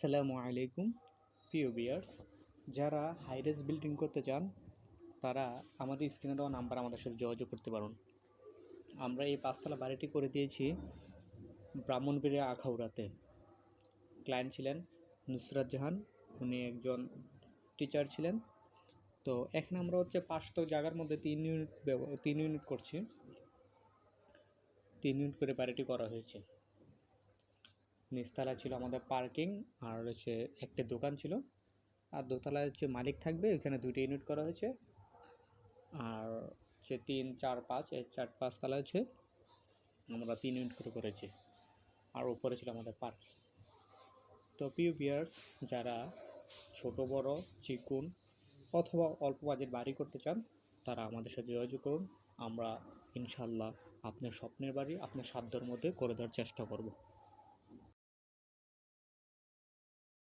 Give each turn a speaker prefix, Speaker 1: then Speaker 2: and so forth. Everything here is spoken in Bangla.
Speaker 1: আসসালামু আলাইকুম, প্রিয় বিয়ার্স যারা হাইরেস বিল্ডিং করতে চান, তারা আমাদের স্ক্রিনে দেওয়া নাম্বার আমাদের সাথে যোগাযোগ করতে পারুন। আমরা এই পাঁচতলা বাড়িটি করে দিয়েছি ব্রাহ্মণবাড়িয়া আখাউড়াতে। ক্লায়েন্ট ছিলেন নুসরাত জাহান, উনি একজন টিচার ছিলেন। তো এখানে আমরা হচ্ছে পাঁচশো জায়গার মধ্যে তিন ইউনিট তিন ইউনিট করছি। তিন ইউনিট করে বাড়িটি করা হয়েছে। নিচতলা ছিল আমাদের পার্কিং আর হচ্ছে একটা দোকান ছিল। আর দোতলায় হচ্ছে মালিক থাকবে, ওইখানে দুইটা ইউনিট করা হয়েছে। আর হচ্ছে তিন, চার, পাঁচ, এই চার পাঁচ তলা হচ্ছে আমরা তিন ইউনিট করে করেছি। আর উপরে ছিল আমাদের পার্ক তো পিউ বিয়ার্স যারা ছোট, বড়, চিকুন অথবা অল্প বাজেট বাড়ি করতে চান, তারা আমাদের সাথে যোগাযোগ করুন। আমরা ইনশাল্লাহ আপনার স্বপ্নের বাড়ি, আপনার সাধ্যর মধ্যে করে দেওয়ার চেষ্টা করব।